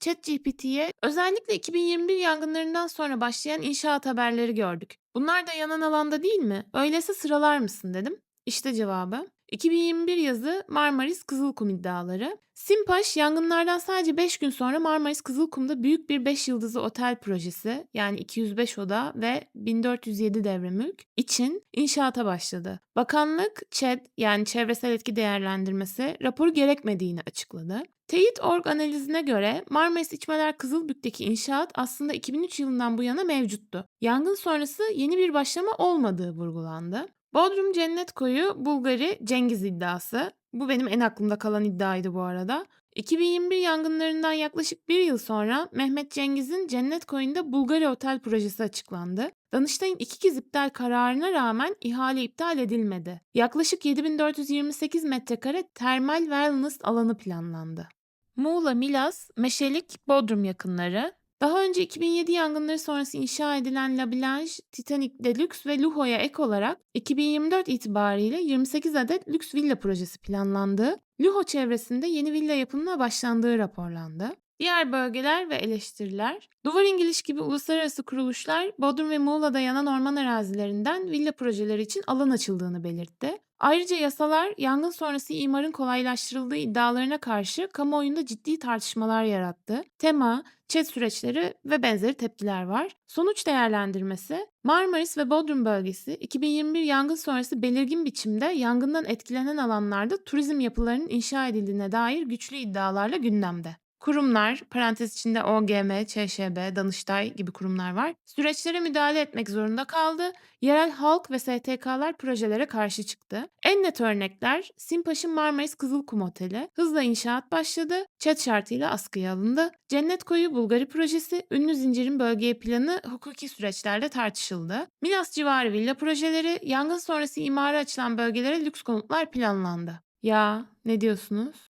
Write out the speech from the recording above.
ChatGPT'ye özellikle 2021 yangınlarından sonra başlayan inşaat haberleri gördük. Bunlar da yanan alanda değil mi? Öyleyse sıralar mısın dedim. İşte cevabı. 2021 yazı Marmaris Kızılkum iddiaları. Simpaş yangınlardan sadece 5 gün sonra Marmaris Kızılkum'da büyük bir 5 yıldızlı otel projesi yani 205 oda ve 1407 devre mülk için inşaata başladı. Bakanlık ÇED yani çevresel etki değerlendirmesi raporu gerekmediğini açıkladı. Teyit Org analizine göre Marmaris İçmeler Kızılbük'teki inşaat aslında 2003 yılından bu yana mevcuttu. Yangın sonrası yeni bir başlama olmadığı vurgulandı. Bodrum Cennet Koyu Bulgari Cengiz iddiası. Bu benim en aklımda kalan iddiaydı bu arada. 2021 yangınlarından yaklaşık bir yıl sonra Mehmet Cengiz'in Cennet Koyu'nda Bulgari Otel projesi açıklandı. Danıştay'ın iki kez iptal kararına rağmen ihale iptal edilmedi. Yaklaşık 7428 metrekare termal wellness alanı planlandı. Muğla, Milas, Meşelik, Bodrum yakınları. Daha önce 2007 yangınları sonrası inşa edilen La Blanche, Titanic Deluxe ve Lujo'ya ek olarak 2024 itibariyle 28 adet lüks villa projesi planlandığı, Lujo çevresinde yeni villa yapımına başlandığı raporlandı. Diğer bölgeler ve eleştiriler. Duvar İngiliz gibi uluslararası kuruluşlar Bodrum ve Muğla'da yanan orman arazilerinden villa projeleri için alan açıldığını belirtti. Ayrıca yasalar yangın sonrası imarın kolaylaştırıldığı iddialarına karşı kamuoyunda ciddi tartışmalar yarattı. Tema, chat süreçleri ve benzeri tepkiler var. Sonuç değerlendirmesi, Marmaris ve Bodrum bölgesi 2021 yangın sonrası belirgin biçimde yangından etkilenen alanlarda turizm yapılarının inşa edildiğine dair güçlü iddialarla gündemde. Kurumlar, parantez içinde OGM, ÇŞB, Danıştay gibi kurumlar var. Süreçlere müdahale etmek zorunda kaldı. Yerel halk ve STK'lar projelere karşı çıktı. En net örnekler Simpaş'ın Marmaris Kızılkum Oteli. Hızla inşaat başladı. Çet şartıyla askıya alındı. Cennet Koyu Bulgari projesi, ünlü zincirin bölgeye planı hukuki süreçlerde tartışıldı. Milas civarı villa projeleri, yangın sonrası imara açılan bölgelere lüks konutlar planlandı. Ya ne diyorsunuz?